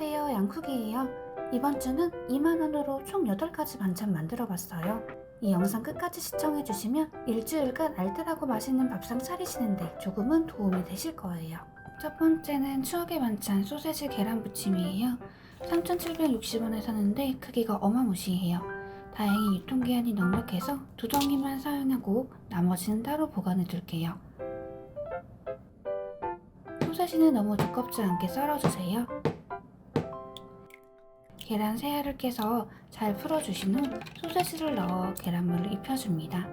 안녕하세요 양쿡이에요. 이번 주는 2만원으로 총 8가지 반찬 만들어 봤어요. 이 영상 끝까지 시청해 주시면 일주일간 알뜰하고 맛있는 밥상 차리시는데 조금은 도움이 되실 거예요. 첫 번째는 추억의 반찬 소세지 계란 부침이에요. 3,760원에 샀는데 크기가 어마무시해요. 다행히 유통기한이 넉넉해서 두 덩이만 사용하고 나머지는 따로 보관해 둘게요. 소세지는 너무 두껍지 않게 썰어주세요. 계란 세 알을 깨서 잘 풀어주신 후 소세지를 넣어 계란물을 입혀줍니다.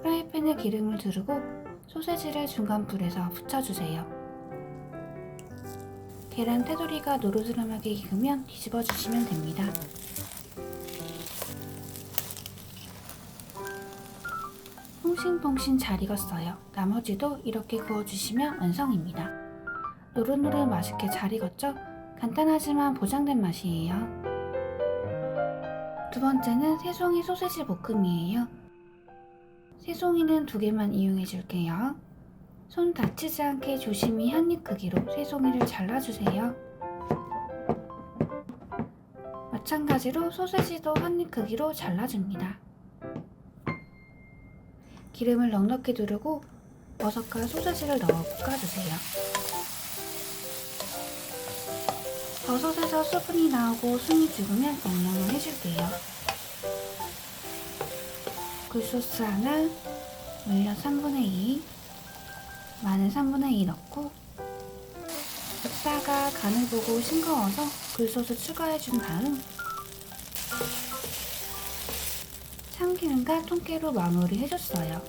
프라이팬에 기름을 두르고 소세지를 중간 불에서 붙여주세요. 계란 테두리가 노르스름하게 익으면 뒤집어 주시면 됩니다. 퐁신퐁신 잘 익었어요. 나머지도 이렇게 구워주시면 완성입니다. 노릇노릇 맛있게 잘 익었죠? 간단하지만 보장된 맛이에요. 두 번째는 새송이 소세지 볶음이에요. 새송이는 두 개만 이용해 줄게요. 손 다치지 않게 조심히 한 입 크기로 새송이를 잘라주세요. 마찬가지로 소세지도 한 입 크기로 잘라줍니다. 기름을 넉넉히 두르고 버섯과 소세지를 넣어 볶아주세요. 버섯에서 수분이 나오고 숨이 죽으면 양념을 해줄게요. 굴소스 하나, 물엿 3분의 2, 마늘 3분의 2 넣고 볶다가 간을 보고 싱거워서 굴소스 추가해준 다음 참기름과 통깨로 마무리 해줬어요.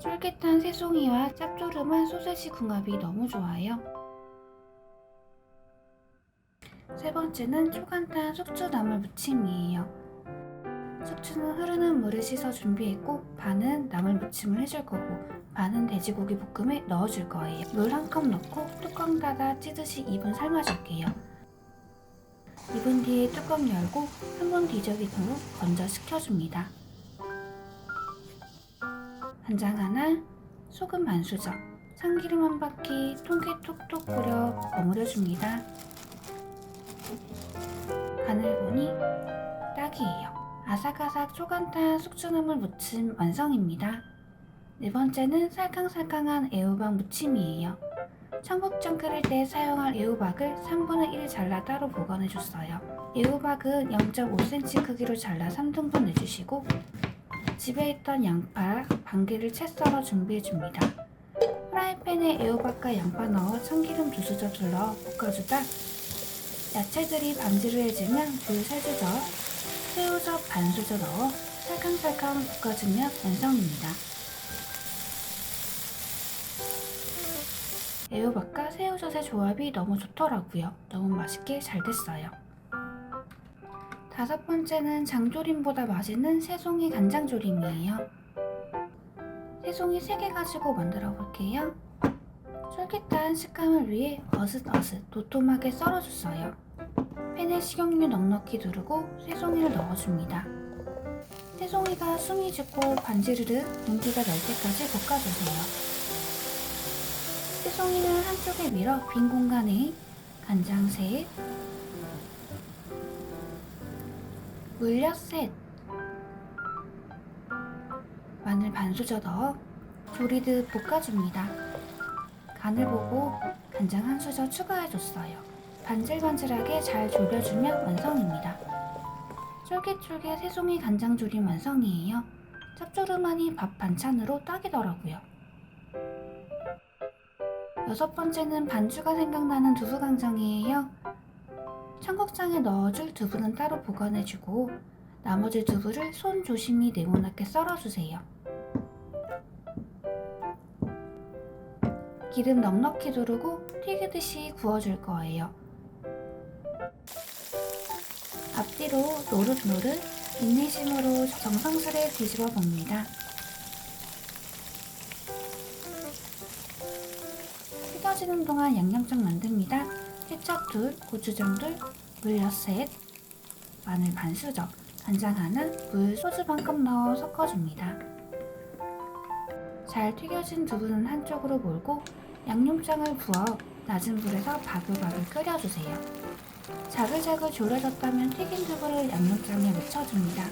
쫄깃한 새송이와 짭조름한 소세지 궁합이 너무 좋아요. 세 번째는 초간단 숙주 나물 무침이에요. 숙주는 흐르는 물에 씻어 준비했고 반은 나물 무침을 해줄 거고 반은 돼지고기 볶음에 넣어줄 거예요. 물 한 컵 넣고 뚜껑 닫아 찌듯이 2분 삶아줄게요. 2분 뒤에 뚜껑 열고 한 번 뒤적인 후 건져 식혀줍니다. 간장 하나, 소금 반 수저, 참기름 한 바퀴 통깨 톡톡 뿌려 버무려줍니다. 간을 보니 딱이에요. 아삭아삭 초간단 숙주나물 무침 완성입니다. 네 번째는 살캉살캉한 애호박 무침이에요. 청국장 끓일 때 사용할 애호박을 3분의 1 잘라 따로 보관해줬어요. 애호박은 0.5cm 크기로 잘라 3등분 내주시고 집에 있던 양파 반 개를 채 썰어 준비해줍니다. 프라이팬에 애호박과 양파 넣어 참기름 두 수저 둘러 볶아주다 야채들이 반지르해지면 불세 수저, 새우젓 반 수저 넣어 살캉살캉 볶아주면 완성입니다. 애호박과 새우젓의 조합이 너무 좋더라고요. 너무 맛있게 잘 됐어요. 다섯 번째는 장조림보다 맛있는 새송이 간장조림이에요. 새송이 3개 가지고 만들어 볼게요. 쫄깃한 식감을 위해 어슷어슷 도톰하게 썰어줬어요. 팬에 식용유 넉넉히 두르고 새송이를 넣어줍니다. 새송이가 숨이 죽고 반지르르 윤기가 날 때까지 볶아주세요. 새송이를 한쪽에 밀어 빈 공간에 간장 셋, 물엿 셋, 마늘 반 수저 넣어 조리듯 볶아줍니다. 간을 보고 간장 한 수저 추가해줬어요. 반질반질하게 잘 졸여주면 완성입니다. 쫄깃쫄깃 새송이 간장조림 완성이에요. 짭조름하니 밥 반찬으로 딱이더라고요. 여섯 번째는 반주가 생각나는 두부강정이에요. 청국장에 넣어줄 두부는 따로 보관해주고 나머지 두부를 손 조심히 네모나게 썰어주세요. 기름 넉넉히 두르고 튀기듯이 구워줄 거예요. 앞뒤로 노릇노릇 인내심으로 정성스레 뒤집어 봅니다. 튀겨지는 동안 양념장 만듭니다. 케첩 둘, 고추장 둘, 물엿 셋, 마늘 반 수저, 간장 하나, 물 소주 반 컵 넣어 섞어줍니다. 잘 튀겨진 두부는 한쪽으로 몰고 양념장을 부어 낮은 불에서 바글바글 끓여주세요. 자글자글 졸여졌다면 튀긴 두부를 양념장에 묻혀줍니다.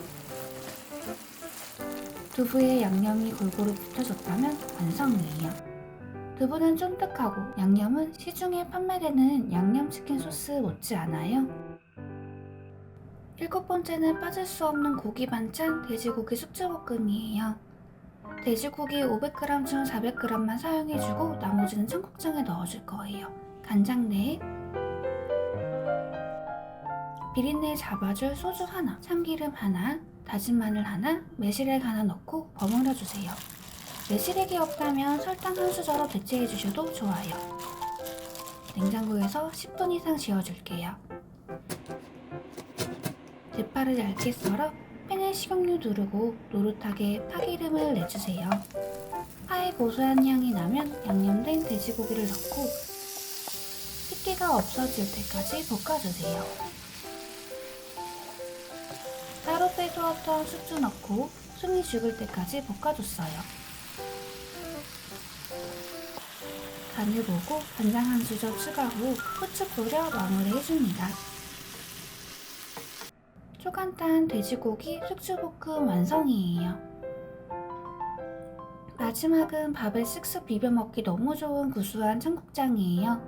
두부에 양념이 골고루 붙어졌다면 완성이에요. 두부는 쫀득하고 양념은 시중에 판매되는 양념치킨 소스 못지않아요. 일곱 번째는 빠질 수 없는 고기 반찬 돼지고기 숙주볶음이에요. 돼지고기 500g 중 400g만 사용해주고 나머지는 청국장에 넣어줄 거예요. 간장내, 비린내 잡아줄 소주 하나, 참기름 하나, 다진 마늘 하나, 매실액 하나 넣고 버무려 주세요. 매실액이 없다면 설탕 한 수저로 대체해 주셔도 좋아요. 냉장고에서 10분 이상 지어줄게요. 대파를 얇게 썰어 식용유 두르고 노릇하게 파기름을 내주세요. 파의 고소한 향이 나면 양념된 돼지고기를 넣고 핏기가 없어질 때까지 볶아주세요. 따로 빼두었던 숙주 넣고 숨이 죽을 때까지 볶아줬어요. 간을 보고 간장 한 수저 추가 후 후추 뿌려 마무리해줍니다. 초간단 돼지고기 숙주볶음 완성이에요. 마지막은 밥에 쓱쓱 비벼 먹기 너무 좋은 구수한 청국장이에요.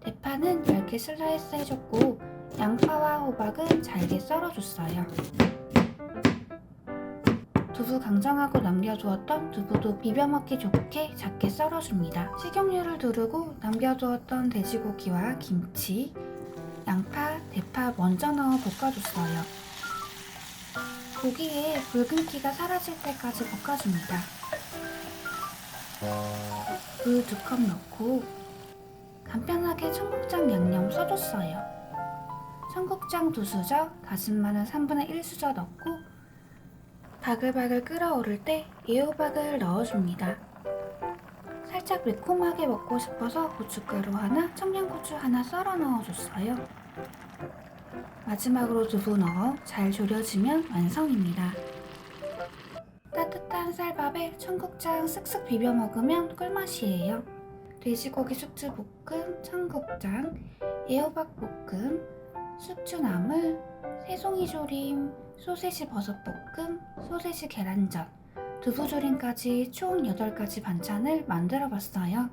대파는 얇게 슬라이스 해줬고 양파와 호박은 잘게 썰어줬어요. 두부 강정하고 남겨두었던 두부도 비벼 먹기 좋게 작게 썰어줍니다. 식용유를 두르고 남겨두었던 돼지고기와 김치, 양파, 대파 먼저 넣어 볶아줬어요. 고기에 붉은기가 사라질 때까지 볶아줍니다. 물 두 컵 넣고 간편하게 청국장 양념 써줬어요. 청국장 두 수저, 다진 마늘 3분의 1 수저 넣고 바글바글 끓어오를 때 애호박을 넣어줍니다. 살짝 매콤하게 먹고 싶어서 고춧가루 하나, 청양고추 하나 썰어 넣어줬어요. 마지막으로 두부 넣어 잘 졸여지면 완성입니다. 따뜻한 쌀밥에 청국장 쓱쓱 비벼 먹으면 꿀맛이에요. 돼지고기 숙주 볶음, 청국장, 애호박 볶음, 숙주나물, 새송이 조림, 소세지 버섯 볶음, 소세지 계란전, 두부조림까지 총 8가지 반찬을 만들어 봤어요.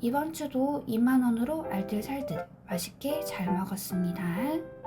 이번 주도 2만원으로 알뜰살뜰 맛있게 잘 먹었습니다.